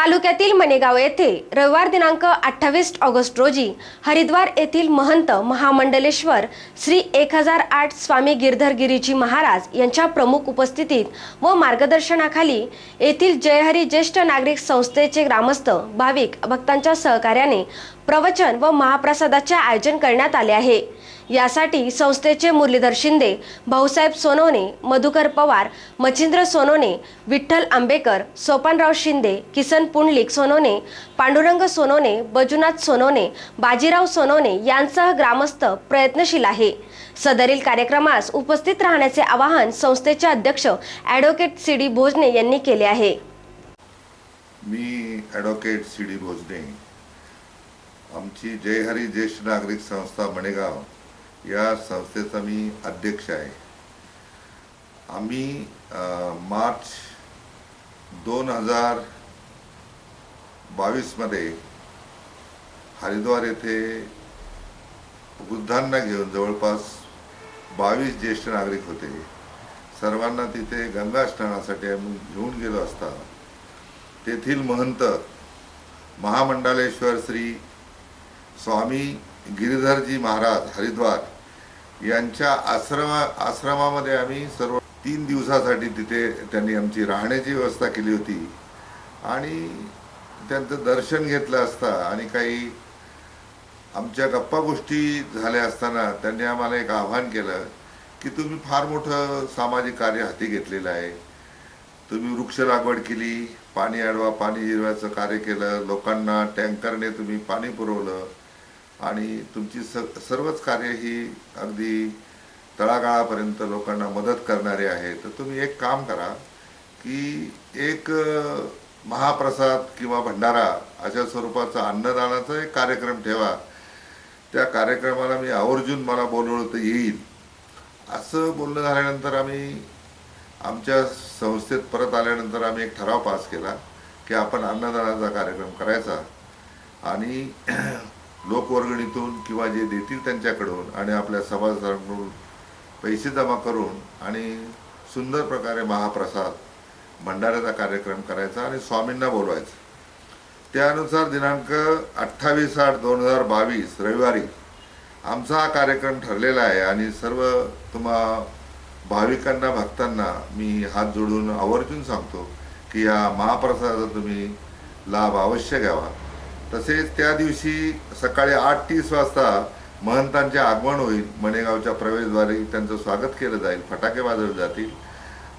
तालुक्यातील मनेगाव येथे रविवार दिनांक अठ्ठावीस ऑगस्ट रोजी हरिद्वार येथील महंत महामंडलेश्वर श्री एक हजार आठ स्वामी गिरधर गिरीजी महाराज यांच्या प्रमुख उपस्थितीत व मार्गदर्शनाखाली येथील जयहरी ज्येष्ठ नागरिक संस्थेचे ग्रामस्थ भाविक भक्तांच्या सहकार्याने प्रवचन व महाप्रसादाचे आयोजन करण्यात आले आहे. यासाठी संस्थेचे मुरलीधर शिंदे भाऊसाहेब सोनवणे मधुकर पवार मच्छिंद्र सोनवणे विठ्ठल आंबेकर सोपानराव शिंदे किसन पुंडलिक सोनवणे पांडुरंग सोनवणे बजुनाथ सोनवणे बाजीराव सोनवणे यांसह ग्रामस्थ प्रयत्नशील आहे. सदरील कार्यक्रमास उपस्थित राहण्याचे आवाहन संस्थेचे अध्यक्ष ॲडव्होकेट सी डी भोजने यांनी केले आहे. मी ॲडव्होकेट सी डी भोजने आमची जयहरी ज्येष्ठ नागरिक संस्था मणेगाव. या संस्थेचा मी अध्यक्ष आहे. आम्ही मार्च दोन हजार बावीसमध्ये हरिद्वार येथे वृद्धांना घेऊन जवळपास बावीस ज्येष्ठ नागरिक होते. सर्वांना तिथे गंगा स्नानासाठी आम्ही घेऊन गेलो असता. तेथील महंत महामंडालेश्वर श्री स्वामी गिरीधरजी महाराज हरिद्वार यांच्या आश्रमा आश्रमामध्ये आम्ही सर्व तीन दिवसासाठी तिथे त्यांनी आमची राहण्याची व्यवस्था केली होती. आणि त्यांचं दर्शन घेतलं असता आणि काही आमच्या गप्पा गोष्टी झाल्या असताना त्यांनी आम्हाला एक आव्हान केलं की तुम्ही फार मोठं सामाजिक कार्य हाती घेतलेलं आहे. तुम्ही वृक्ष लागवड केली पाणी अडवा पाणी जिरवायचं कार्य केलं लोकांना टँकरने तुम्ही पाणी पुरवलं. आणि तुमची स सर्वच कार्य ही अगदी तळागाळापर्यंत लोकांना मदत करणारे आहे तर तुम्ही एक काम करा की एक महाप्रसाद किंवा भंडारा अशा स्वरूपाचा अन्नदानाचा एक कार्यक्रम ठेवा. त्या कार्यक्रमाला मी आवर्जून मला बोलवलं तर येईल. असं बोलणं झाल्यानंतर आम्ही आमच्या संस्थेत परत आल्यानंतर आम्ही एक ठराव पास केला की आपण अन्नदानाचा कार्यक्रम करायचा. आणि लोकवर्गणीतून किंवा जे देतील त्यांच्याकडून आणि आपल्या सभासदांकडून पैसे जमा करून आणि सुंदर प्रकारे महाप्रसाद भंडाऱ्याचा कार्यक्रम करायचा आणि स्वामींना बोलवायचं. त्यानुसार दिनांक अठ्ठावीस आठ दोन हजार बावीस रविवारी आमचा हा कार्यक्रम ठरलेला आहे आणि सर्व तुम्हा भाविकांना भक्तांना मी हात जोडून आवर्जून सांगतो की या महाप्रसादाचा तुम्ही लाभ अवश्य घ्यावा. तसेच त्या दिवशी सकाळी आठ तीस वाजता महंतांचे आगमन होईल. मणेगावच्या प्रवेशद्वारे त्यांचं स्वागत केलं जाईल. फटाके वाजवले जातील.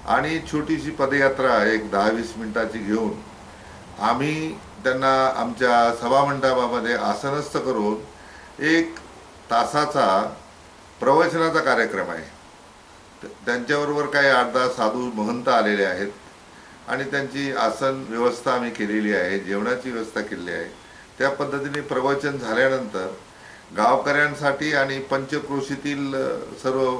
आणि छोटीशी पदयात्रा एक दहा वीस मिनिटाची घेऊन आम्ही त्यांना आमच्या सभामंडपामध्ये आसनस्थ करून एक तासाचा प्रवचनाचा कार्यक्रम आहे. त- त्यांच्याबरोबर काही आठ दहा साधू महंत आलेले आहेत. आणि त्यांची आसन व्यवस्था आम्ही केलेली आहे. जेवणाची व्यवस्था केलेली आहे. त्या पद्धतीने प्रवचन झाल्यानंतर गावकऱ्यांसाठी आणि पंचक्रोशीतील सर्व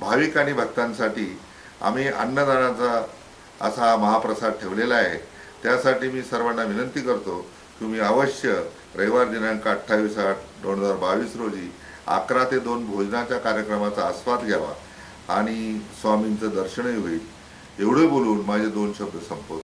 भाविक आणि भक्तांसाठी आम्ही अन्नदानाचा असा हा महाप्रसाद ठेवलेला आहे. त्यासाठी मी सर्वांना विनंती करतो तुम्ही अवश्य रविवार दिनांक अठ्ठावीस आठ दोन हजार बावीस रोजी अकरा ते दोन भोजनाच्या कार्यक्रमाचा आस्वाद घ्यावा आणि स्वामींचं दर्शनही होईल. एवढं बोलून माझे दोन शब्द संपवतो.